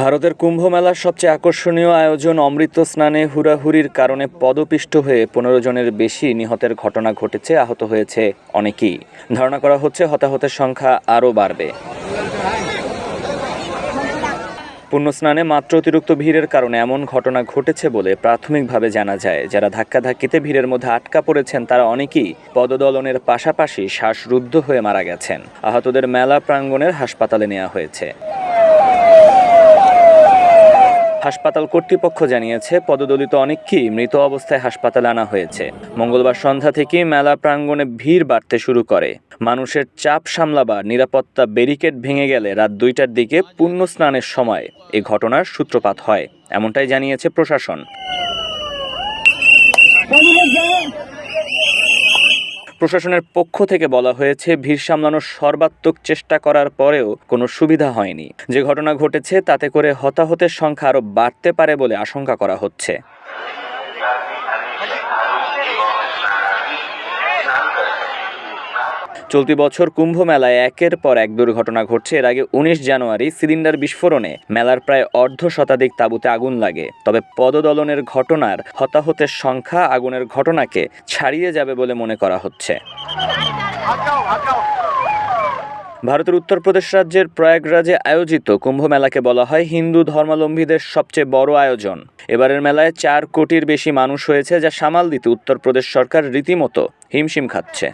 ভারতের কুম্ভ মেলার সবচেয়ে আকর্ষণীয় আয়োজন অমৃত স্নানে হুড়াহুড়ির কারণে পদপিষ্ট হয়ে পনেরো জনের বেশি নিহতের ঘটনা ঘটেছে, আহত হয়েছে অনেকেই। ধারণা করা হচ্ছে হতাহতের সংখ্যা আরও বাড়বে। পুণ্যস্নানে মাত্র অতিরিক্ত ভিড়ের কারণে এমন ঘটনা ঘটেছে বলে প্রাথমিকভাবে জানা যায়। যারা ধাক্কাধাক্কিতে ভিড়ের মধ্যে আটকা পড়েছেন, তারা অনেকেই পদদলনের পাশাপাশি শ্বাসরুদ্ধ হয়ে মারা গেছেন। আহতদের মেলা প্রাঙ্গণের হাসপাতালে নেওয়া হয়েছে। হাসপাতাল কর্তৃপক্ষ জানিয়েছে, পদদলিত অনেককেই মৃত অবস্থায় হাসপাতালে আনা হয়েছে। মঙ্গলবার সন্ধ্যা থেকেই মেলা প্রাঙ্গণে ভিড় বাড়তে শুরু করে। মানুষের চাপ সামলাবার নিরাপত্তা ব্যারিকেড ভেঙে গেলে রাত দুইটার দিকে পুণ্য স্নানের সময় এ ঘটনার সূত্রপাত হয়, এমনটাই জানিয়েছে প্রশাসন। প্রশাসনের পক্ষ থেকে বলা হয়েছে, ভিড় সামলানোর সর্বাত্মক চেষ্টা করার পরেও কোনো সুবিধা হয়নি। যে ঘটনা ঘটেছে, তাতে করে হতাহতের সংখ্যা আরও বাড়তে পারে বলে আশঙ্কা করা হচ্ছে। চলতি বছর কুম্ভ মেলায় একের পর এক দুর্ঘটনা ঘটছে। এর আগে উনিশ জানুয়ারি সিলিন্ডার বিস্ফোরণে মেলার প্রায় অর্ধ শতাধিক তাঁবুতে আগুন লাগে। তবে পদদলনের ঘটনার হতাহতের সংখ্যা আগুনের ঘটনাকে ছাড়িয়ে যাবে বলে মনে করা হচ্ছে। ভারতের উত্তরপ্রদেশ রাজ্যের প্রয়াগরাজে আয়োজিত কুম্ভ মেলাকে বলা হয় হিন্দু ধর্মাবলম্বীদের সবচেয়ে বড় আয়োজন। এবারের মেলায় চার কোটির বেশি মানুষ হয়েছে, যা সামাল দিতে উত্তরপ্রদেশ সরকার রীতিমতো হিমশিম খাচ্ছে।